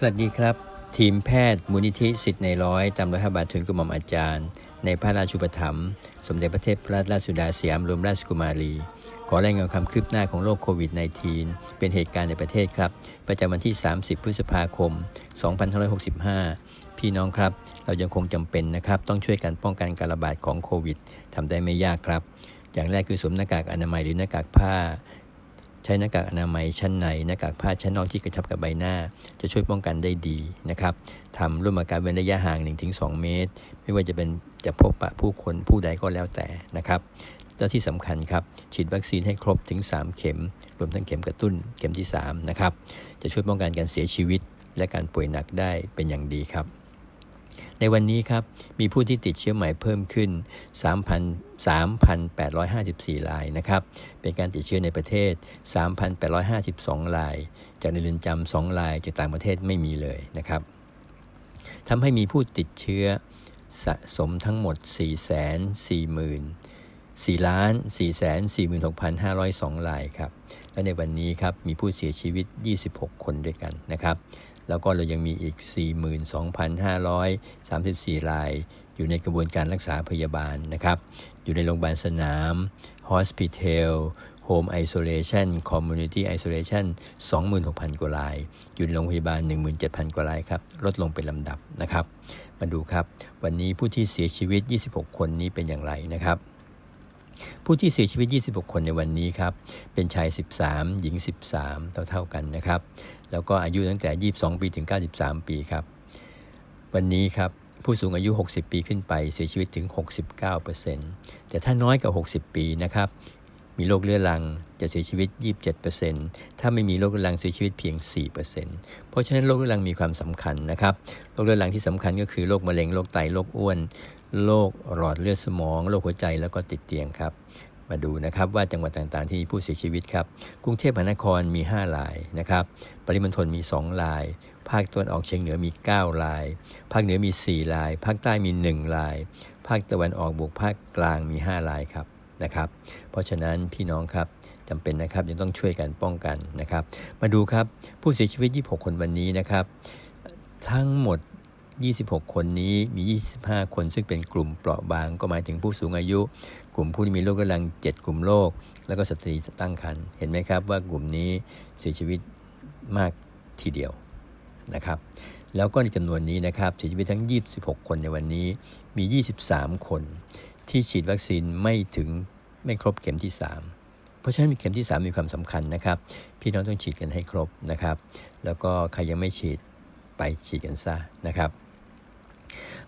สวัสดีครับ ทีมแพทย์มูลนิธิสิทธิ์ในร้อยตามรอยพระบาททุนกระหม่อมอาจารย์ ในพระราชูปถัมภ์สมเด็จพระเทพรัตนราชสุดาสยามรมราชกุมารี ขอรายงานความคืบหน้าของโรคโควิด -19 เป็นเหตุการณ์ในประเทศครับ ประจำวันที่ 30 พฤษภาคม 2565 พี่น้องครับ เรายังคงจำเป็นนะครับ ต้องช่วยกันป้องกันการระบาดของโควิดทำได้ไม่ยากครับ อย่างแรกคือสวมหน้ากากอนามัยหรือหน้ากากผ้า ช้หน้ากากอนามัยชั้นในหน้ากากผ้าชั้นนอกที่กระชับกับใบหน้า จะช่วยป้องกันได้ดีนะครับทำร่วมกับการเว้นระยะห่าง 1-2 เมตร ไม่ว่าจะเป็นจะพบปะผู้คนผู้ใดก็แล้วแต่นะครับแล้วที่สำคัญครับ ฉีดวัคซีนให้ครบถึง 3 เข็ม รวมทั้งเข็มกระตุ้นเข็มที่3นะครับจะช่วยป้องกันการเสียชีวิต และการป่วยหนักได้เป็นอย่างดีครับ ในวันนี้ครับ มีผู้ที่ติดเชื้อใหม่เพิ่มขึ้น 3,854รายนะครับ เป็นการติดเชื้อในประเทศ 3,852ราย จากในเรือนจำ2ราย จากต่างประเทศไม่มีเลยนะครับทำให้มีผู้ติดเชื้อสะสมทั้งหมด 4 4 0 0 0 4ล้าน446,502รายครับ และในวันนี้ครับ มีผู้เสียชีวิต 26 คนด้วยกันนะครับ แล้วก็เรายังมีอีก 42,534 ราย อยู่ในกระบวนการรักษาพยาบาลนะครับ อยู่ในโรงพยาบาลสนาม Hospital Home Isolation Community Isolation 26,000 กว่าราย อยู่ในโรงพยาบาล 17,000 กว่ารายครับ ลดลงเป็นลำดับนะครับ มาดูครับ วันนี้ผู้ที่เสียชีวิต 26 คนนี้เป็นอย่างไรนะครับ ผู้ที่เสียชีวิต 26 คนในวันนี้ครับ เป็นชาย 13 หญิง 13 เท่าๆกันนะครับ แล้วก็อายุตั้งแต่ 22 ปีถึง 93 ปีครับ วันนี้ครับผู้สูงอายุ 60 ปีขึ้นไปเสียชีวิตถึง 69%แต่ถ้าน้อยกว่า 60 ปีนะครับมีโรคเรื้อรังจะเสียชีวิต 27%ถ้าไม่มีโรคเรื้อรังเสียชีวิตเพียง 4%เพราะฉะนั้นโรคเรื้อรังมีความสำคัญนะครับ โรคเรื้อรังที่สำคัญก็คือโรคมะเร็ง โรคไต โรคอ้วน โรคหลอดเลือดสมอง โรคหัวใจแล้วก็ติดเตียงครับ มาดูนะครับว่าจังหวัดต่างๆที่มีผู้เสียชีวิตครับ กรุงเทพมหานครมี 5 รายนะครับ ปริมณฑลมี 2 ราย ภาคตะวันออกเฉียงเหนือมี 9 ราย ภาคเหนือมี 4 ราย ภาคใต้มี 1 ราย ภาคตะวันออกบวกภาคกลางมี 5 รายครับนะครับ เพราะฉะนั้นพี่น้องครับจำเป็นนะครับยังต้องช่วยกันป้องกันนะครับ มาดูครับผู้เสียชีวิต 26 คนวันนี้นะครับ ทั้งหมด 26 คนนี้มี 25 คนซึ่งเป็นกลุ่มเปราะบาง ก็หมายถึงผู้สูงอายุ กลุ่มผู้ที่มีโรคกำลัง 7 กลุ่มโรคแล้วก็สตรีตั้งครรภ์เห็นไหมครับว่ากลุ่มนี้เสียชีวิตมากทีเดียวนะครับแล้วก็ในจำนวนนี้นะครับเสียชีวิตทั้ง 26 คนในวันนี้มี 23 คน ที่ฉีดวัคซีนไม่ถึงไม่ครบเข็มที่ 3 เพราะฉะนั้นเข็มที่ 3 มีความสำคัญนะครับ พี่น้องต้องฉีดกันให้ครบนะครับ แล้วก็ใครยังไม่ฉีดไปฉีดกันซะนะครับ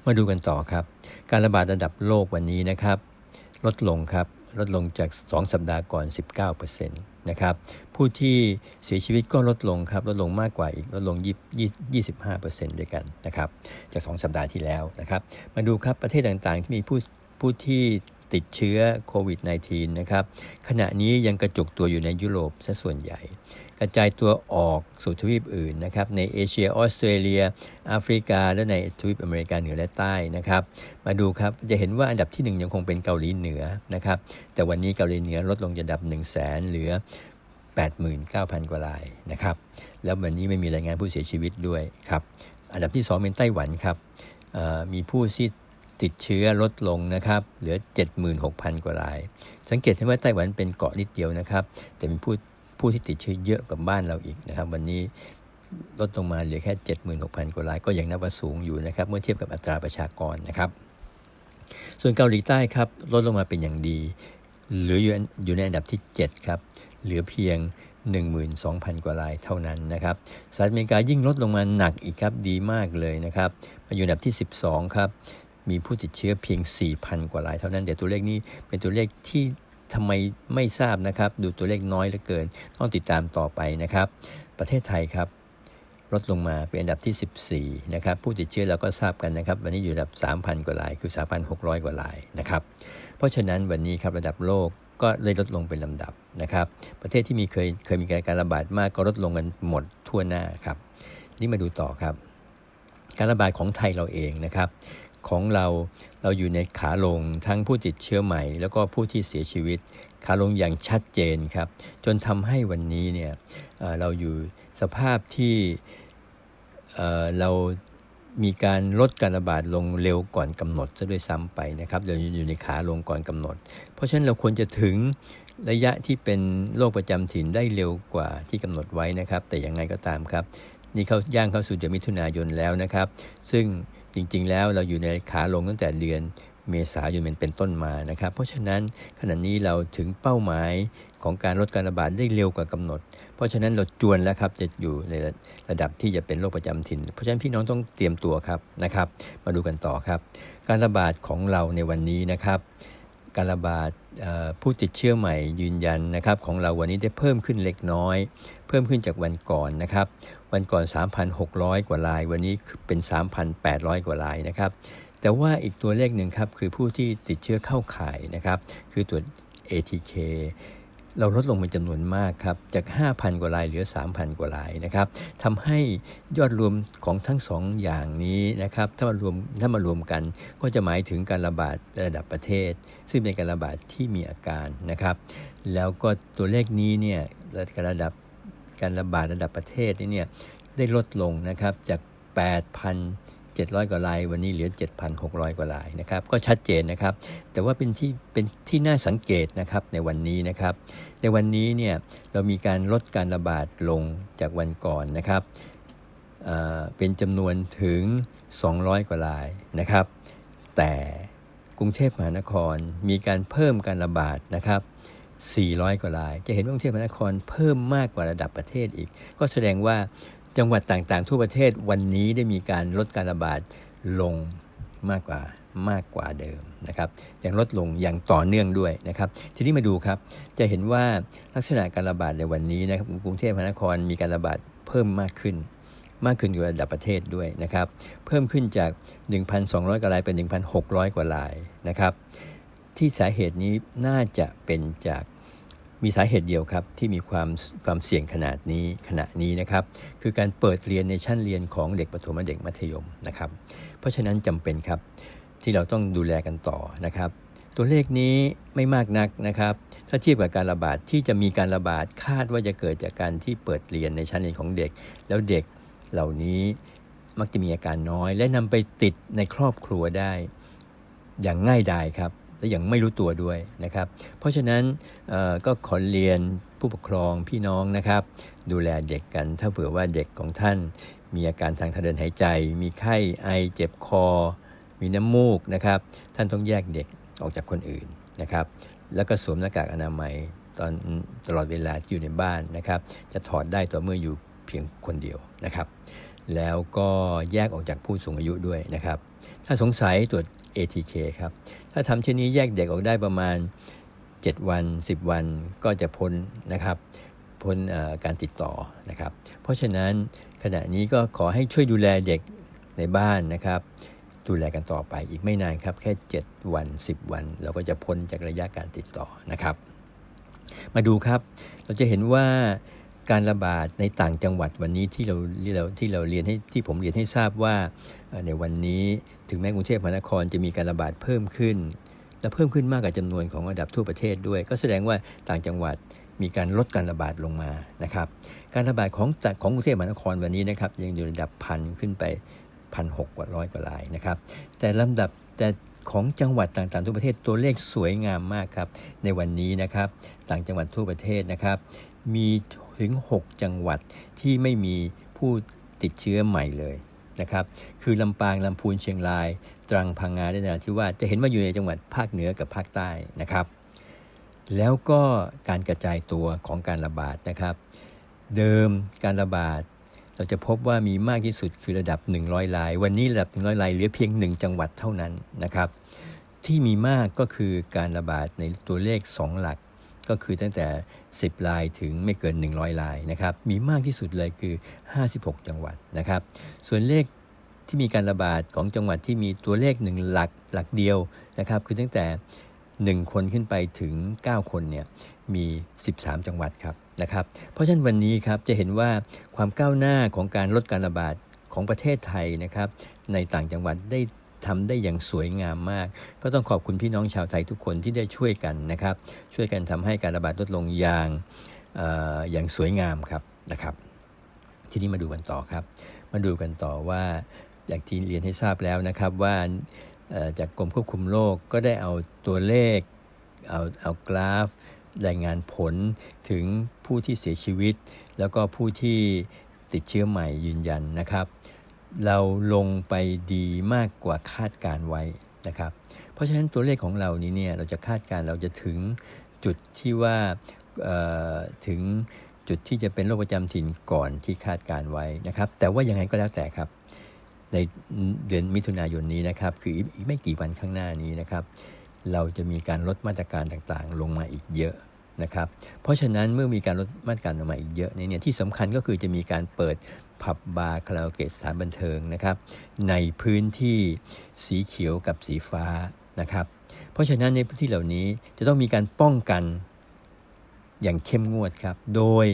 มาดูกันต่อครับ การระบาดระดับโลกวันนี้นะครับ ลดลงครับ ลดลงจาก 2 สัปดาห์ก่อน 19%นะครับ ผู้ที่เสียชีวิตก็ลดลงครับ ลดลงมากกว่าอีก ลดลง 25%ด้วยกันนะครับ จาก 2 สัปดาห์ที่แล้วนะครับ มาดูครับประเทศต่างๆ ที่มีผู้ผู้ที่ ติดเชื้อโควิด -19 นะครับ ขณะนี้ยังกระจุกตัวอยู่ในยุโรปซะส่วนใหญ่ กระจายตัวออกสู่ทวีปอื่นนะครับ ในเอเชียออสเตรเลียแอฟริกา และในทวีปอเมริกาเหนือและใต้นะครับ มาดูครับ จะเห็นว่าอันดับที่ 1 ยังคงเป็นเกาหลีเหนือนะครับ แต่วันนี้เกาหลีเหนือลดลงจากอันดับ 1 0 0 0 0แสนเหลือ 89,000 กว่ารายนะครับ แล้ววันนี้ไม่มีรายงานผู้เสียชีวิตด้วยครับ อันดับที่ 2 เป็นไต้หวันครับมีผู้ที่ ติดเชื้อลดลงนะครับ เหลือ 76,000 กว่าราย สังเกตเห็นว่าไต้หวันเป็นเกาะนิดเดียวนะครับ แต่มีผู้ผู้ที่ติดเชื้อเยอะกว่าบ้านเราอีกนะครับ วันนี้ลดลงมาเหลือแค่ 76,000 กว่าราย ก็ยังนับว่าสูงอยู่นะครับ เมื่อเทียบกับอัตราประชากรนะครับ ส่วนเกาหลีใต้ครับลดลงมาเป็นอย่างดีเหลืออยู่อยู่ในอันดับที่ 7 ครับ เหลือเพียง12,000 กว่ารายเท่านั้นนะครับ สหรัฐอเมริกายิ่งลดลงมาหนักอีกครับ ดีมากเลยนะครับ มาอยู่อันดับที่ 12 ครับ มีผู้ติดเชื้อเพียง 4,000 กว่ารายเท่านั้นแต่ตัวเลขนี้เป็นตัวเลขที่ทำไมไม่ทราบนะครับ ดูตัวเลขน้อยเหลือเกิน ต้องติดตามต่อไปนะครับ ประเทศไทยครับ ลดลงมาเป็นอันดับที่ 14 นะครับ ผู้ติดเชื้อเราก็ทราบกันนะครับ วันนี้อยู่ระดับ 3,000 กว่าราย คือ 3,600 กว่ารายนะครับ เพราะฉะนั้นวันนี้ครับระดับโลกก็เลยลดลงเป็นลำดับนะครับ ประเทศที่มีเคยเคยมีการระบาดมากก็ลดลงกันหมดทั่วหน้าครับ นี่มาดูต่อครับ การระบาดของไทยเราเองนะครับ ของเราเราอยู่ในขาลงทั้งผู้ติดเชื้อใหม่ แล้วก็ผู้ที่เสียชีวิต ขาลงอย่างชัดเจนครับ จนทำให้วันนี้เนี่ยเเราอยู่สภาพที่เเรามีการลดการระบาดลงเร็วก่อนกำหนดซะด้วยซ้ำไปนะครับเราอยู่ในขาลงก่อนกำหนด เพราะฉะนั้นเราควรจะถึงระยะที่เป็นโรคประจำถิ่นได้เร็วกว่าที่กำหนดไว้นะครับ แต่ยังไงก็ตามครับ นี่เขาย่างเข้าสู่เดือนมิถุนายนแล้วนะครับ ซึ่ง จริง ๆ แล้วเราอยู่ในขาลงตั้งแต่เดือนเมษายนเป็นต้นมานะครับ เพราะฉะนั้นขณะนี้เราถึงเป้าหมายของการลดการระบาดได้เร็วกว่ากำหนด เพราะฉะนั้นเราจวนแล้วครับจะอยู่ในระดับที่จะเป็นโรคประจำถิ่น เพราะฉะนั้นพี่น้องต้องเตรียมตัวครับนะครับ มาดูกันต่อครับ การระบาดของเราในวันนี้นะครับ การระบาดผู้ติดเชื้อใหม่ยืนยันนะครับของเราวันนี้ได้เพิ่มขึ้นเล็กน้อย เพิ่มขึ้นจากวันก่อนนะครับ วันก่อน 3,600 กว่าราย วันนี้เป็น 3,800 กว่ารายนะครับ แต่ว่าอีกตัวเลขหนึ่งครับคือผู้ที่ติดเชื้อเข้าข่ายนะครับ คือตัว ATK เราลดลงเป็นจำนวนมากครับ จาก 5,000 กว่ารายเหลือ 3,000 กว่ารายนะครับทำให้ยอดรวมของทั้งสองอย่างนี้นะครับ ถ้ามารวมถ้ามารวมกันก็จะหมายถึงการระบาดระดับประเทศ ซึ่งเป็นการระบาดที่มีอาการนะครับ แล้วก็ตัวเลขนี้เนี่ยระดับการระบาดระดับประเทศนี่เนี่ยได้ลดลงนะครับจาก 8,000 700 กว่าราย วันนี้เหลือ 7,600 กว่ารายนะครับ ก็ชัดเจนนะครับ แต่ว่าเป็นที่เป็นที่น่าสังเกตนะครับในวันนี้นะครับ ในวันนี้เนี่ยเรามีการลดการระบาดลงจากวันก่อนนะครับเป็นจำนวนถึง 200 กว่ารายนะครับ แต่กรุงเทพมหานครมีการเพิ่มการระบาดนะครับ 400 กว่าราย จะเห็นว่ากรุงเทพมหานครเพิ่มมากกว่าระดับประเทศอีก ก็แสดงว่า จังหวัดต่างๆ ทั่วประเทศวันนี้ได้มีการลดการระบาดลงมากกว่ามากกว่าเดิมนะครับยังลดลงอย่างต่อเนื่องด้วยนะครับ ทีนี้มาดูครับ จะเห็นว่าลักษณะการระบาดในวันนี้นะครับกรุงเทพมหานครมีการระบาดเพิ่มมากขึ้น มากขึ้นกว่าระดับประเทศด้วยนะครับ เพิ่มขึ้นจาก 1,200 กว่ารายเป็น 1,600 กว่ารายนะครับ ที่สาเหตุนี้น่าจะเป็นจาก มีสาเหตุเดียวครับที่มีความความเสี่ยงขนาดนี้ขณะนี้นะครับคือการเปิดเรียนในชั้นเรียนของเด็กประถมและเด็กมัธยมนะครับเพราะฉะนั้นจำเป็นครับที่เราต้องดูแลกันต่อนะครับตัวเลขนี้ไม่มากนักนะครับ ถ้าเทียบกับการระบาดที่จะมีการระบาดคาดว่าจะเกิดจากการที่เปิดเรียนในชั้นเรียนของเด็ก แล้วเด็กเหล่านี้มักจะมีอาการน้อย และนำไปติดในครอบครัวได้ อย่างง่ายดายครับ และยังไม่รู้ตัวด้วยนะครับ เพราะฉะนั้นก็ขอเรียนผู้ปกครองพี่น้องนะครับ ดูแลเด็กกันถ้าเผื่อว่าเด็กของท่าน มีอาการทางทางเดินหายใจ มีไข้ไอเจ็บคอ มีน้ำมูกนะครับ ท่านต้องแยกเด็กออกจากคนอื่นนะครับ แล้วก็สวมหน้ากากอนามัยตอนตลอดเวลาที่อยู่ในบ้านนะครับ จะถอดได้ต่อเมื่ออยู่เพียงคนเดียวนะครับ แล้วก็แยกออกจากผู้สูงอายุด้วยนะครับ ถ้าสงสัยตรวจ ATK ครับ ถ้าทำเช่นนี้แยกเด็กออกได้ประมาณ 7 วัน 10 วันก็จะพ้นนะครับ พ้นการติดต่อนะครับ เพราะฉะนั้นขณะนี้ก็ขอให้ช่วยดูแลเด็กในบ้านนะครับ ดูแลกันต่อไปอีกไม่นานครับ แค่ 7 วัน 10 วัน เราก็จะพ้นจากระยะการติดต่อนะครับ มาดูครับ เราจะเห็นว่าการระบาดในต่างจังหวัดวันนี้ที่เราที่เราที่เราเรียนให้ที่ผมเรียนให้ทราบว่าในวันนี้ ถึงแม้กรุงเทพมหานครจะมีการระบาดเพิ่มขึ้น และเพิ่มขึ้นมากกว่าจำนวนของระดับทั่วประเทศด้วย ก็แสดงว่าต่างจังหวัดมีการลดการระบาดลงมานะครับ การระบาดของของกรุงเทพมหานครวันนี้นะครับยังอยู่ระดับพันขึ้นไปพันหกกว่าร้อยกว่ารายนะครับ แต่ลำดับแต่ของจังหวัดต่างๆทั่วประเทศตัวเลขสวยงามมากครับ ในวันนี้นะครับ ต่างจังหวัดทั่วประเทศนะครับ มีถึง 6 จังหวัดที่ไม่มีผู้ติดเชื้อใหม่เลย นะครับ คือลำปางลำพูนเชียงราย ตรังพังงาได้นะที่ว่าจะเห็นว่าอยู่ในจังหวัดภาคเหนือกับภาคใต้นะครับ แล้วก็การกระจายตัวของการระบาดนะครับ เดิมการระบาดเราจะพบว่ามีมากที่สุดคือระดับ 100ราย วันนี้ระดับ 100รายเหลือเพียง 1 จังหวัดเท่านั้นนะครับ ที่มีมากก็คือการระบาดในตัวเลข 2 หลัก ก็คือตั้งแต่ 10 ลายถึงไม่เกิน 100 ลายนะครับ มีมากที่สุดเลยคือ 56 จังหวัดนะครับ ส่วนเลขที่มีการระบาดของจังหวัดที่มีตัวเลขหนึ่งหลักหลักเดียวนะครับ คือตั้งแต่ 1 คนขึ้นไปถึง 9 คนเนี่ยมี 13 จังหวัดครับนะครับ เพราะฉะนั้นวันนี้ครับจะเห็นว่าความก้าวหน้าของการลดการระบาดของประเทศไทยนะครับในต่างจังหวัดได้ ทำได้อย่างสวยงามมาก ก็ต้องขอบคุณพี่น้องชาวไทยทุกคนที่ได้ช่วยกันนะครับ ช่วยกันทำให้การระบาดลดลงอย่างอย่างสวยงามครับนะครับ ทีนี้มาดูกันต่อครับ มาดูกันต่อว่าอย่างที่เรียนให้ทราบแล้วนะครับว่าจากกรมควบคุมโรคกก็ได้เอาตัวเลขเอาเอากราฟรายงานผลถึงผู้ที่เสียชีวิต แล้วก็ผู้ที่ติดเชื้อใหม่ยืนยันนะครับ เราลงไปดีมากกว่าคาดการไว้นะครับ เพราะฉะนั้นตัวเลขของเรานี้เนี่ยเราจะคาดการเราจะถึงจุดที่ว่าถึงจุดที่จะเป็นโรคประจำถิ่นก่อนที่คาดการไว้นะครับ แต่ว่ายังไงก็แล้วแต่ครับ ในเดือนมิถุนายนนี้นะครับ คืออีกไม่กี่วันข้างหน้านี้นะครับ เราจะมีการลดมาตรการต่างๆ ลงมาอีกเยอะนะครับ เพราะฉะนั้นเมื่อมีการลดมาตรการลงมาอีกเยอะเนี่ยที่สำคัญก็คือจะมีการเปิด ผับบาร์คาราโอเกะสถานบันเทิงนะครับ ในพื้นที่สีเขียวกับสีฟ้านะครับ เพราะฉะนั้นในพื้นที่เหล่านี้จะต้องมีการป้องกันอย่างเข้มงวดครับ โดย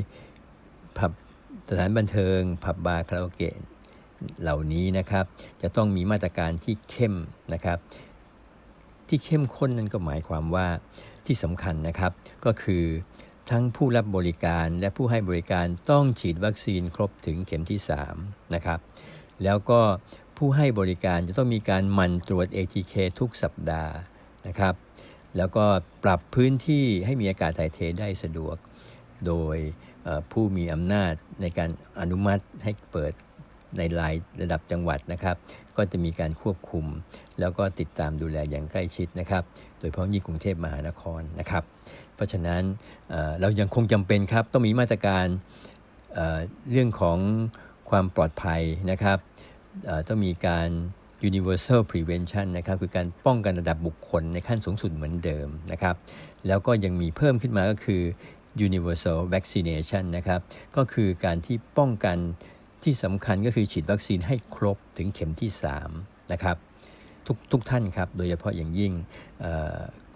ผับสถานบันเทิง ผับบาร์คาราโอเกะเหล่านี้นะครับ จะต้องมีมาตรการที่เข้มนะครับ ที่เข้มข้นนั่นก็หมายความว่าที่สำคัญนะครับก็คือ ทั้งผู้รับบริการและผู้ให้บริการต้องฉีดวัคซีนครบถึงเข็มที่3นะครับแล้วก็ผู้ให้บริการจะต้องมีการหมั่นตรวจ ATK ทุกสัปดาห์นะครับ แล้วก็ปรับพื้นที่ให้มีอากาศถ่ายเทได้สะดวก โดยผู้มีอำนาจในการอนุมัติให้เปิดในรายระดับจังหวัดนะครับ ก็จะมีการควบคุม แล้วก็ติดตามดูแลอย่างใกล้ชิดนะครับ โดยเฉพาะยิ่งกรุงเทพมหานครนะครับ เพราะฉะนั้นเรายังคงจำเป็นครับต้องมีมาตรการเรื่องของความปลอดภัยนะครับต้องมีการ universal prevention นะครับคือการป้องกันระดับบุคคลในขั้นสูงสุดเหมือนเดิมนะครับ แล้วก็ยังมีเพิ่มขึ้นมาก็คือ universal vaccination นะครับ ก็คือการที่ป้องกันที่สำคัญก็คือฉีดวัคซีนให้ครบถึงเข็มที่ 3 นะครับ ทุกทุกท่านครับ โดยเฉพาะอย่างยิ่ง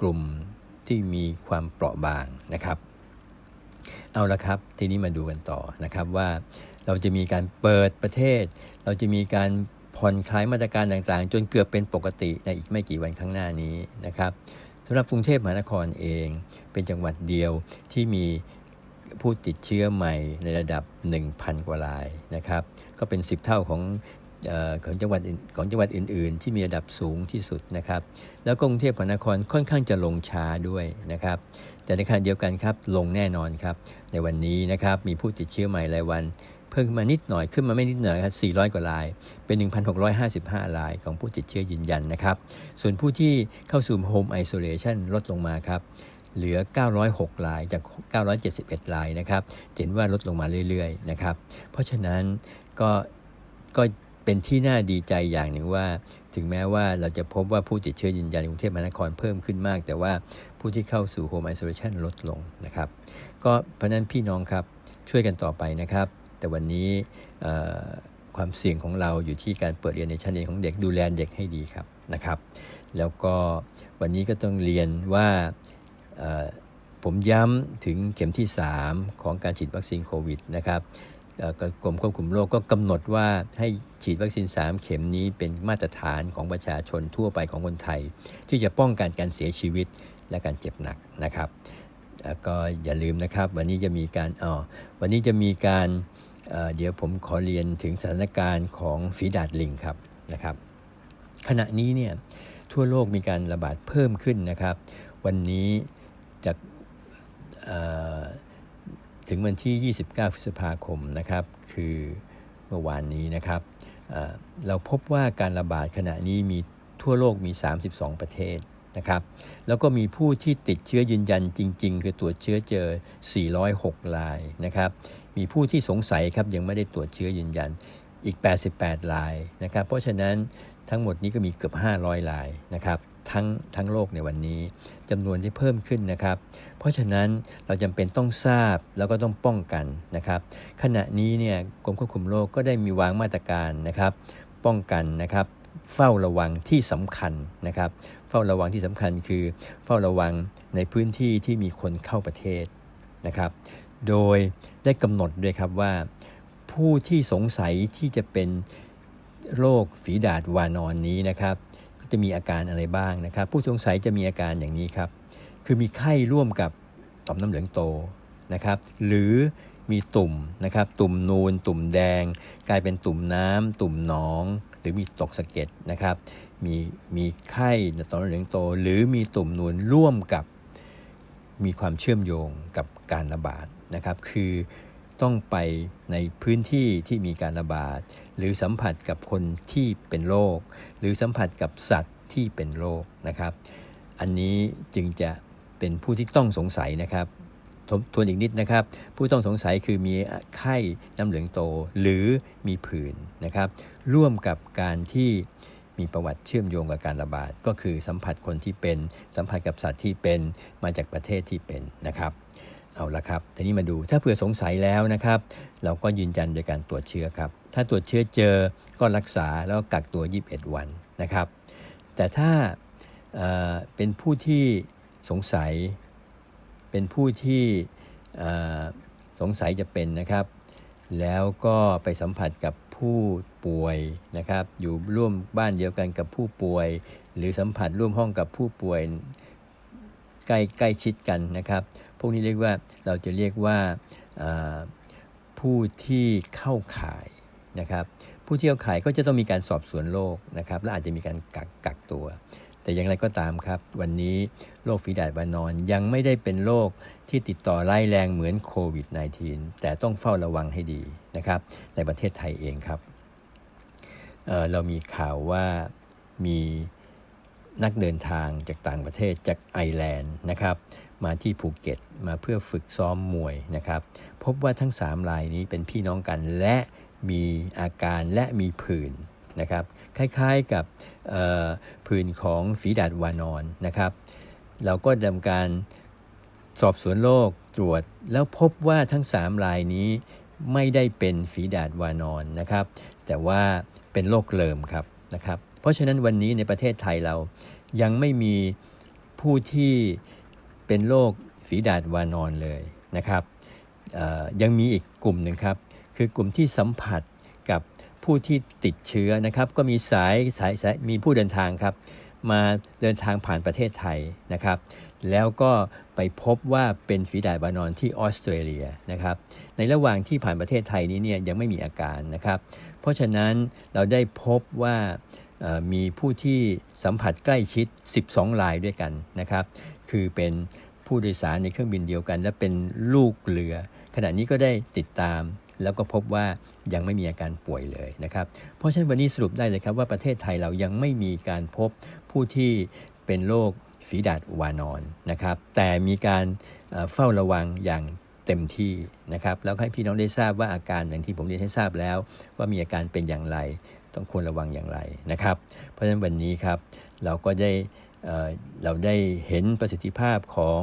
กลุ่ม ที่มีความเปราะบางนะครับ เอาละครับ ทีนี้มาดูกันต่อนะครับว่าเราจะมีการเปิดประเทศ เราจะมีการผ่อนคลายมาตรการต่างๆ จนเกือบเป็นปกติในอีกไม่กี่วันข้างหน้านี้นะครับสำหรับกรุงเทพมหานครเอง เป็นจังหวัดเดียวที่มีผู้ติดเชื้อใหม่ในระดับ 1,000 กว่ารายนะครับ ก็เป็น 10 เท่าของ ของจังหวัดของจังหวัดอื่น ๆ ที่มีระดับสูงที่สุดนะครับ แล้วกรุงเทพมหานครค่อนข้างจะลงช้าด้วยนะครับ แต่ในขณะเดียวกันครับลงแน่นอนครับ ในวันนี้นะครับมีผู้ติดเชื้อใหม่รายวัน เพิ่มมานิดหน่อยขึ้นมาไม่นิดหน่อยครับ400 กว่าราย เป็น 1,655 รายของผู้ติดเชื้อยืนยันนะครับ ส่วนผู้ที่เข้าสู่โฮมไอโซเลชันลดลงมาครับเหลือ 906 รายจาก 971 รายนะครับ เห็นว่าลดลงมาเรื่อย ๆ นะครับ เพราะฉะนั้นก็ก็ เป็นที่น่าดีใจอย่างหนึ่งว่า ถึงแม้ว่าเราจะพบว่าผู้ติดเชื้อยืนยันกรุงเทพมหานครเพิ่มขึ้นมาก แต่ว่าผู้ที่เข้าสู่โฮมไอโซเลชันลดลงนะครับ ก็เพราะนั้นพี่น้องครับช่วยกันต่อไปนะครับ แต่วันนี้ความเสี่ยงของเราอยู่ที่การเปิดเรียนในชั้นเรียนของเด็กดูแลเด็กให้ดีครับนะครับ แล้วก็วันนี้ก็ต้องเรียนว่าผมย้ำถึงเข็มที่ 3 ของการฉีดวัคซีนโควิดนะครับ กรมควบคุมโรคก็กำหนดว่าให้ฉีดวัคซีน 3 เข็มนี้เป็นมาตรฐานของประชาชนทั่วไปของคนไทย ที่จะป้องกันการเสียชีวิตและการเจ็บหนักนะครับก็อย่าลืมนะครับ วันนี้จะมีการอ๋อวันนี้จะมีการเดี๋ยวผมขอเรียนถึงสถานการณ์ของฝีดาดลิงครับนะครับ ขณะนี้เนี่ยทั่วโลกมีการระบาดเพิ่มขึ้นนะครับ วันนี้จาก ถึงวันที่ 29 พฤษภาคมนะครับ คือเมื่อวานนี้นะครับเราพบว่าการระบาดขณะนี้มีทั่วโลกมี 32 ประเทศนะครับแล้วก็มีผู้ที่ติดเชื้อยืนยันจริง ๆ คือตรวจเชื้อเจอ 406 รายนะครับมีผู้ที่สงสัยครับยังไม่ได้ตรวจเชื้อยืนยันอีก 88 รายนะครับเพราะฉะนั้นทั้งหมดนี้ก็มีเกือบ 500 รายนะครับ ทั้งทั้งโลกในวันนี้จำนวนที่เพิ่มขึ้นนะครับ เพราะฉะนั้นเราจำเป็นต้องทราบแล้วก็ต้องป้องกันนะครับ ขณะนี้เนี่ยกรมควบคุมโรคก็ได้มีวางมาตรการนะครับ ป้องกันนะครับ เฝ้าระวังที่สำคัญนะครับ เฝ้าระวังที่สำคัญคือ เฝ้าระวังในพื้นที่ที่มีคนเข้าประเทศนะครับ โดยได้กำหนดด้วยครับว่า ผู้ที่สงสัยที่จะเป็นโรคฝีดาดวานอนนี้นะครับ จะมีอาการอะไรบ้างนะครับ ผู้สงสัยจะมีอาการอย่างนี้ครับ คือมีไข้ร่วมกับต่อมน้ำเหลืองโตนะครับ หรือมีตุ่มนะครับ ตุ่มนูน ตุ่มแดง กลายเป็นตุ่มน้ำตุ่มหนอง หรือมีตกสะเก็ดนะครับ มีมีไข้ต่อมน้ำเหลืองโต หรือมีตุ่มนูนร่วมกับมีความเชื่อมโยงกับการระบาดนะครับ คือต้องไปในพื้นที่ที่มีการระบาด หรือสัมผัสกับคนที่เป็นโรคหรือสัมผัสกับสัตว์ที่เป็นโรคนะครับ อันนี้จึงจะเป็นผู้ที่ต้องสงสัยนะครับททวนอีกนิดนะครับ ผู้ต้องสงสัยคือมีไข้น้ำเหลืองโตหรือมีผื่นนะครับ ร่วมกับการที่มีประวัติเชื่อมโยงกับการระบาด ก็คือสัมผัสคนที่เป็น สัมผัสกับสัตว์ที่เป็นมาจากประเทศที่เป็นนะครับเอาละครับทีนี้มาดูถ้าเผื่อสงสัยแล้วนะครับ เราก็ยืนยันโดยการตรวจเชื้อครับ ถ้าตรวจเชื้อเจอก็รักษาแล้วกักตัว 21 วันนะครับ แต่ถ้าเเป็นผู้ที่สงสัย เป็นผู้ที่สงสัยจะเป็นนะครับ แล้วก็ไปสัมผัสกับผู้ป่วยนะครับ อยู่ร่วมบ้านเดียวกันกับผู้ป่วย หรือสัมผัสร่วมห้องกับผู้ป่วยใกล้ใกล้ชิดกันนะครับ พวกนี้เรียกว่าเราจะเรียกว่าผู้ที่เข้าข่าย นะครับผู้ที่เข้าข่ายก็จะต้องมีการสอบสวนโรคนะครับและอาจจะมีการกักกักตัว แต่อย่างไรก็ตามครับ วันนี้โรคฝีดาดวานอนยังไม่ได้เป็นโรคที่ติดต่อร้ายแรงเหมือนโควิด -19 แต่ต้องเฝ้าระวังให้ดีนะครับในประเทศไทยเองครับเเรามีข่าวว่ามีนักเดินทางจากต่างประเทศจากไอร์แลนด์นะครับมาที่ภูเก็ตมาเพื่อฝึกซ้อมมวยนะครับ พบว่าทั้ง 3 รายนี้เป็นพี่น้องกันและ มีอาการและมีผื่นนะครับ คล้ายๆกับผื่นของฝีดาดวานอนนะครับ เราก็ดำการสอบสวนโรคตรวจแล้วพบว่าทั้ง 3 รายนี้ไม่ได้เป็นฝีดาดวานอนนะครับ แต่ว่าเป็นโรคเลิมครับนะครับ เพราะฉะนั้นวันนี้ในประเทศไทยเรายังไม่มีผู้ที่เป็นโรคฝีดาดวานอนเลยนะครับยังมีอีกกลุ่มหนึ่งครับ คือกลุ่มที่สัมผัสกับผู้ที่ติดเชื้อนะครับ ก็มีสายสายสายมีผู้เดินทางครับ มาเดินทางผ่านประเทศไทยนะครับ แล้วก็ไปพบว่าเป็นฝีดาดวานอนที่ออสเตรเลียนะครับ ในระหว่างที่ผ่านประเทศไทยนี้เนี่ยยังไม่มีอาการนะครับ เพราะฉะนั้นเราได้พบว่ามีผู้ที่สัมผัสใกล้ชิด 12รายด้วยกันนะครับ คือเป็นผู้โดยสารในเครื่องบินเดียวกัน และเป็นลูกเรือ ขณะนี้ก็ได้ติดตาม แล้วก็พบว่ายังไม่มีอาการป่วยเลยนะครับ เพราะฉะนั้นวันนี้สรุปได้เลยครับว่าประเทศไทยเรายังไม่มีการพบผู้ที่เป็นโรคฝีดาดวานอนนะครับ แต่มีการเฝ้าระวังอย่างเต็มที่นะครับ แล้วให้พี่น้องได้ทราบว่าอาการอย่างที่ผมเรียนให้ทราบแล้ว ว่ามีอาการเป็นอย่างไร ต้องควรระวังอย่างไรนะครับ เพราะฉะนั้นวันนี้ครับเราก็ได้เราได้เห็นประสิทธิภาพของ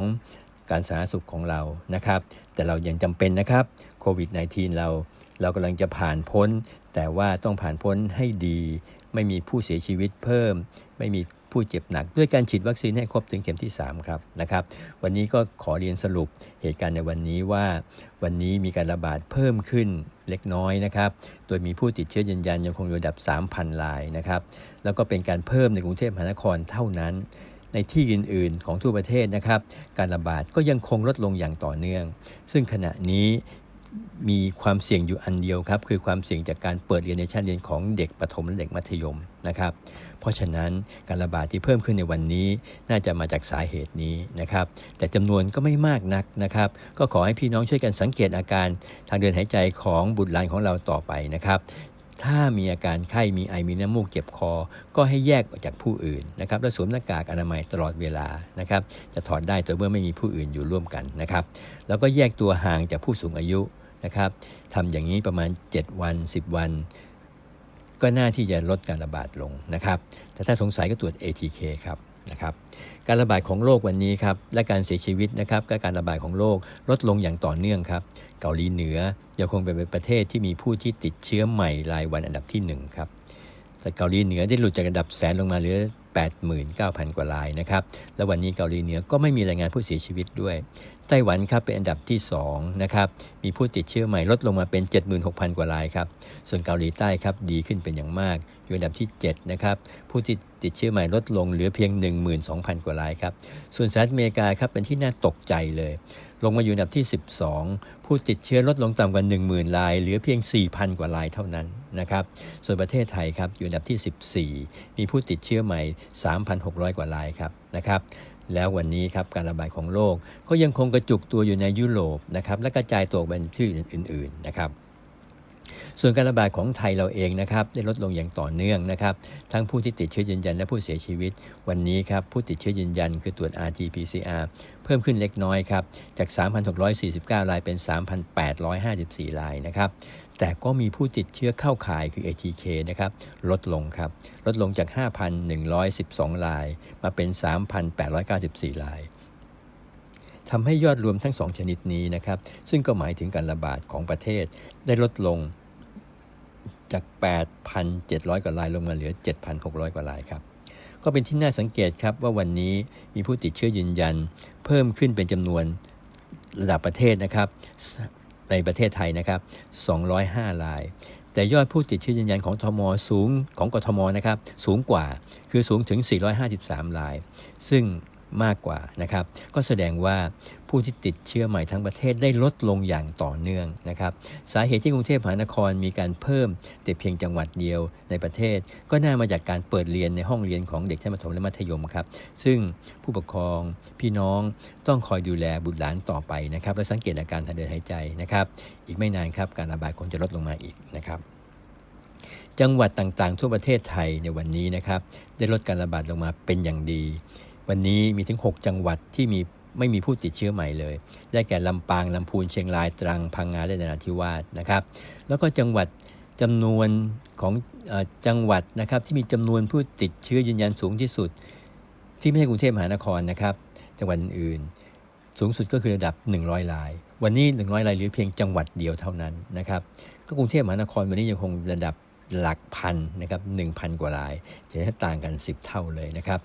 การสาธารณสุขของเรานะครับ แต่เรายังจำเป็นนะครับโควิด -19 เราเรากำลังจะผ่านพ้น แต่ว่าต้องผ่านพ้นให้ดี ไม่มีผู้เสียชีวิตเพิ่ม ไม่มีผู้เจ็บหนัก ด้วยการฉีดวัคซีนให้ครบถึงเข็มที่ 3 ครับนะครับ วันนี้ก็ขอเรียนสรุปเหตุการณ์ในวันนี้ว่า วันนี้มีการระบาดเพิ่มขึ้นเล็กน้อยนะครับ โดยมีผู้ติดเชื้อยืนยันยังคงอยู่ระดับ 3,000รายนะครับ แล้วก็เป็นการเพิ่มในกรุงเทพมหานครเท่านั้น ในที่อื่น ๆ ของทั่วประเทศนะครับ การระบาดก็ยังคงลดลงอย่างต่อเนื่อง ซึ่งขณะนี้มีความเสี่ยงอยู่อันเดียวครับคือความเสี่ยงจากการเปิดเรียนในชั้นเรียนของเด็กประถมและเด็กมัธยมนะครับ เพราะฉะนั้นการระบาดที่เพิ่มขึ้นในวันนี้น่าจะมาจากสาเหตุนี้นะครับ แต่จำนวนก็ไม่มากนักนะครับ ก็ขอให้พี่น้องช่วยกันสังเกตอาการทางเดินหายใจของบุตรหลานของเราต่อไปนะครับ ถ้ามีอาการไข้มีไอมีน้ำมูกเจ็บคอ ก็ให้แยกออกจากผู้อื่นนะครับและสวมหน้ากากอนามัยตลอดเวลานะครับ จะถอดได้ตัวเมื่อไม่มีผู้อื่นอยู่ร่วมกันนะครับ แล้วก็แยกตัวห่างจากผู้สูงอายุนะครับทำอย่างนี้ประมาณ 7 วัน 10 วัน ก็น่าที่จะลดการระบาดลงนะครับ แต่ถ้าสงสัยก็ตรวจ ATK ครับนะครับ การระบาดของโรควันนี้ครับและการเสียชีวิตนะครับกการระบาดของโรคลดลงอย่างต่อเนื่องครับเกาหลีเหนือยังคงเป็นประเทศที่มีผู้ที่ติดเชื้อใหม่รายวันอันดับที่1ครับแต่เกาหลีเหนือได้หลุดจากระดับแสนลงมาเหลือ 89,000 กว่ารายนะครับและวันนี้เกาหลีเหนือก็ไม่มีรายงานผู้เสียชีวิตด้วยไต้หวันครับเป็นอันดับที่2นะครับมีผู้ติดเชื้อใหม่ลดลงมาเป็น 76,000 กว่ารายครับส่วนเกาหลีใต้ครับดีขึ้นเป็นอย่างมาก อยู่อันดับที่ 7 นะครับ ผู้ที่ติดเชื้อใหม่ลดลงเหลือเพียง 12,000 กว่ารายครับ ส่วนสหรัฐอเมริกาครับเป็นที่น่าตกใจเลย ลงมาอยู่อันดับที่ 12 ผู้ติดเชื้อลดลงต่ำกว่า 10,000 ราย เหลือเพียง 4,000 กว่ารายเท่านั้นนะครับ ส่วนประเทศไทยครับอยู่อันดับที่ 14 มีผู้ติดเชื้อใหม่ 3,600 กว่ารายครับนะครับแล้ววันนี้ครับการระบาดของโรคก็ยังคงกระจุกตัวอยู่ในยุโรปนะครับและกระจายตัวไปที่อื่น ๆ นะครับ ส่วนการระบาดของไทยเราเองนะครับได้ลดลงอย่างต่อเนื่องนะครับทั้งผู้ที่ติดเชื้อยืนยันและผู้เสียชีวิต วันนี้ครับผู้ติดเชื้อยืนยันคือตรวจ RT-PCR เพิ่มขึ้นเล็กน้อยครับจาก 3,649 รายเป็น 3,854 รายนะครับแต่ก็มีผู้ติดเชื้อเข้าข่ายคือ ATK นะครับลดลงครับลดลงจาก 5,112 ราย มาเป็น 3,894 รายทำให้ยอดรวมทั้ง 2 ชนิดนี้นะครับซึ่งก็หมายถึงการระบาดของประเทศได้ลดลง จาก 8,700 กว่ารายลงมาเหลือ 7,600 กว่ารายครับ ก็เป็นที่น่าสังเกตครับว่าวันนี้มีผู้ติดเชื้อยืนยัน เพิ่มขึ้นเป็นจำนวนระดับประเทศนะครับในประเทศไทยนะครับ 205 ราย แต่ยอดผู้ติดเชื้อยืนยันของทมสูงของกทมนะครับสูงกว่าคือสูงถึง 453 ราย ซึ่ง มากกว่านะครับ ก็แสดงว่าผู้ที่ติดเชื้อใหม่ทั้งประเทศได้ลดลงอย่างต่อเนื่องนะครับ สาเหตุที่กรุงเทพมหานครมีการเพิ่ม แต่เพียงจังหวัดเดียวในประเทศ ก็น่ามาจากการเปิดเรียนในห้องเรียนของเด็กชั้นประถมและมัธยมครับ ซึ่งผู้ปกครองพี่น้องต้องคอยดูแลบุตรหลานต่อไปนะครับ และสังเกตอาการทางเดินหายใจนะครับ อีกไม่นานครับการระบาดคงจะลดลงมาอีกนะครับจังหวัดต่างๆ ทั่วประเทศไทยในวันนี้นะครับ ได้ลดการระบาดลงมาเป็นอย่างดี วันนี้มีถึง 6 จังหวัดที่มีไม่มีผู้ติดเชื้อใหม่เลย ได้แก่ลำปางลำพูนเชียงรายตรังพังงาและนราธิวาสนะครับ แล้วก็จังหวัดจำนวนของอจังหวัดนะครับที่มีจำนวนผู้ติดเชื้อยืนยันสูงที่สุด ที่ไม่ใช่กรุงเทพมหานครนะครับ จังหวัดอื่นสูงสุดก็คือระดับ 100ราย วันนี้ 100รายหลือเพียงจังหวัดเดียวเท่านั้นนะครับ ก็กรุงเทพมหานครวันนี้ยังคงระดับ หลักพันนะครับหนึ่งพันกว่าลายจะได้ต่างกัน 10 เท่าเลยนะครับ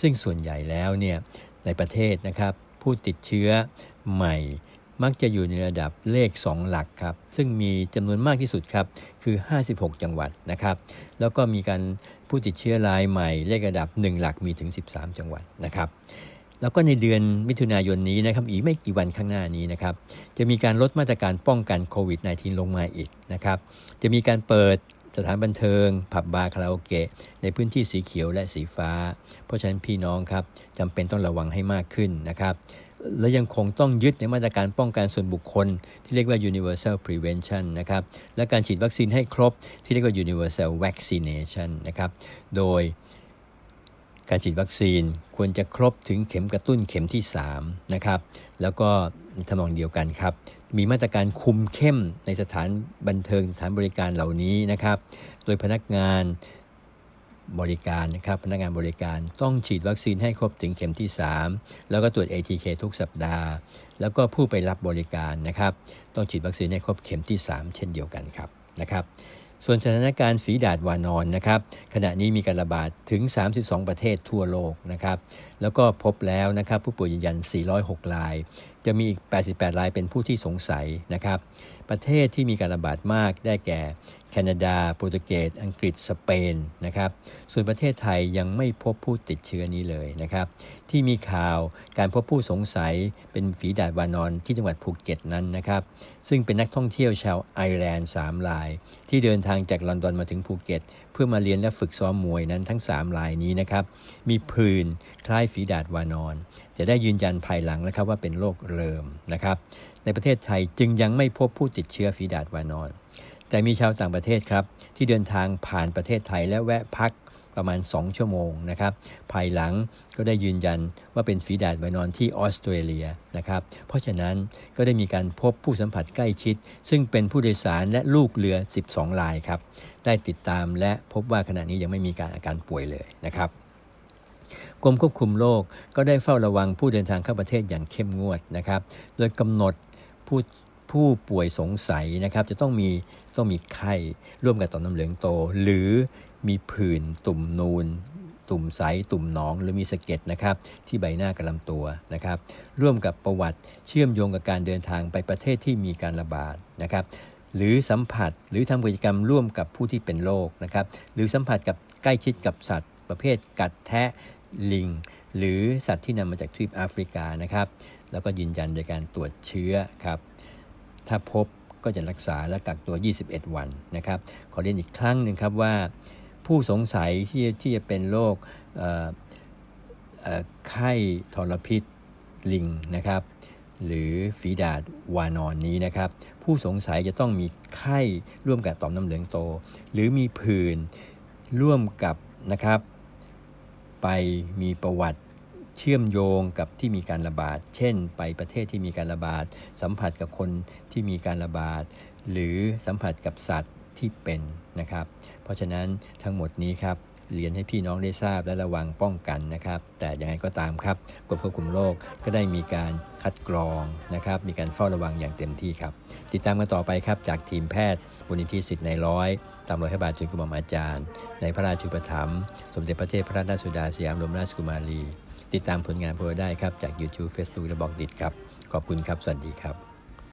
ซึ่งส่วนใหญ่แล้วเนี่ยในประเทศนะครับ ผู้ติดเชื้อใหม่มักจะอยู่ในระดับเลข 2 หลักครับ ซึ่งมีจำนวนมากที่สุดครับ คือ 56 จังหวัดนะครับ แล้วก็มีการผู้ติดเชื้อรายใหม่ เลขระดับ 1 หลักมีถึง 13 จังหวัดนะครับ แล้วก็ในเดือนมิถุนายนนี้นะครับ อีกไม่กี่วันข้างหน้านี้นะครับ จะมีการลดมาตรการป้องกันโควิด -19 ลงมาอีกนะครับ จะมีการเปิด สถานบันเทิง ผับบาร์คาราโอเกะ ในพื้นที่สีเขียวและสีฟ้า เพราะฉะนั้นพี่น้องครับจำเป็นต้องระวังให้มากขึ้นนะครับและยังคงต้องยึดในมาตรการป้องกันส่วนบุคคล ที่เรียกว่า universal prevention นะครับและการฉีดวัคซีนให้ครบที่เรียกว่า universal vaccination นะครับโดยการฉีดวัคซีนควรจะครบถึงเข็มกระตุ้นเข็มที่3นะครับแล้วก็ ทำนองเดียวกันครับ มีมาตรการคุมเข้มในสถานบันเทิงสถานบริการเหล่านี้นะครับ โดยพนักงานบริการนะครับพนักงานบริการต้องฉีดวัคซีนให้ครบถึงเข็มที่ 3 แล้วก็ตรวจ ATK ทุกสัปดาห์ แล้วก็ผู้ไปรับบริการนะครับ ต้องฉีดวัคซีนให้ครบเข็มที่ 3 เช่นเดียวกันครับนะครับ ส่วนสถานการณ์ฝีดาดวานอนนะครับ ขณะนี้มีการระบาดถึง 32 ประเทศทั่วโลกนะครับ แล้วก็พบแล้วนะครับผู้ป่วยยืนยัน 406ราย จะมีอีก 88 รายเป็นผู้ที่สงสัยนะครับ ประเทศที่มีการระบาดมากได้แก่ แคนาดา โปรตุเกส อังกฤษ สเปนนะครับ ส่วนประเทศไทยยังไม่พบผู้ติดเชื้อนี้เลยนะครับ ที่มีข่าวการพบผู้สงสัยเป็นฝีดาดวานอนที่จังหวัดภูเก็ตนั้นนะครับ ซึ่งเป็นนักท่องเที่ยวชาวไอร์แลนด์3ราย ที่เดินทางจากลอนดอนมาถึงภูเก็ต พื่อมาเรียนและฝึกซ้อมมวยนั้นทั้ง 3 รายนี้นะครับ มีผื่นคล้ายฝีดาดวานอน จะได้ยืนยันภายหลังนะครับว่าเป็นโรคเริมนะครับ ในประเทศไทยจึงยังไม่พบผู้ติดเชื้อฝีดาดวานอน แต่มีชาวต่างประเทศครับ ที่เดินทางผ่านประเทศไทยและแวะพักประมาณ 2 ชั่วโมงนะครับ ภายหลังก็ได้ยืนยันว่าเป็นฝีดาดไวนอนที่ออสเตรเลียนะครับ เพราะฉะนั้นก็ได้มีการพบผู้สัมผัสใกล้ชิด ซึ่งเป็นผู้โดยสารและลูกเรือ 12รายครับ ได้ติดตามและพบว่าขณะนี้ยังไม่มีการอาการป่วยเลยนะครับกรมควบคุมโรคก็ได้เฝ้าระวังผู้เดินทางเข้าประเทศอย่างเข้มงวดนะครับ โดยกำหนดผู้ผู้ป่วยสงสัยนะครับ จะต้องมีต้องมีไข้ร่วมกับต่อมน้ำเหลืองโต หรือมีผื่นตุ่มนูน ตุ่มใสตุ่มหนอง หรือมีสะเก็ดนะครับ ที่ใบหน้ากับลำตัวนะครับ ร่วมกับประวัติเชื่อมโยงกับการเดินทางไปประเทศที่มีการระบาดนะครับ หรือสัมผัสหรือทำกิจกรรมร่วมกับผู้ที่เป็นโรคนะครับหรือสัมผัสกับใกล้ชิดกับสัตว์ ประเภทกัดแทะลิง หรือสัตว์ที่นำมาจากทวีปแอฟริกานะครับแล้วก็ยืนยันโดยการตรวจเชื้อครับถ้าพบก็จะรักษาและกักตัว 21 วันนะครับขอเรียนอีกครั้งหนึ่งครับว่า ผู้สงสัยที่ที่จะเป็นโรคเอ่อไข้ทรพิษลิงนะครับ หรือฝีดาดวานอนนี้นะครับ ผู้สงสัยจะต้องมีไข้ร่วมกับต่อมน้ำเหลืองโต หรือมีผื่นร่วมกับนะครับ ไปมีประวัติเชื่อมโยงกับที่มีการระบาด เช่น ไปประเทศที่มีการระบาด สัมผัสกับคนที่มีการระบาด หรือสัมผัสกับสัตว์ที่เป็นนะครับ เพราะฉะนั้นทั้งหมดนี้ครับ เรียนให้พี่น้องได้ทราบและระวังป้องกันนะครับ แต่ยังไงก็ตามครับกรมควบคุมโรคก็ได้มีการคัดกรองนะครับ มีการเฝ้าระวังอย่างเต็มที่ครับ ติดตามกันต่อไปครับจากทีมแพทย์มูลนิธิสิทธิ์ในร้อย ตามรอยพระบาทจุลกุมารอาจารย์ ในพระราชูปถัมภ์สมเด็จพระเทพพระราชสุดาสยามรมราชกุมารี ติดตามผลงานพวกเราได้ครับจาก YouTube Facebook และบล็อกดิครับขอบคุณครับสวัสดีครับ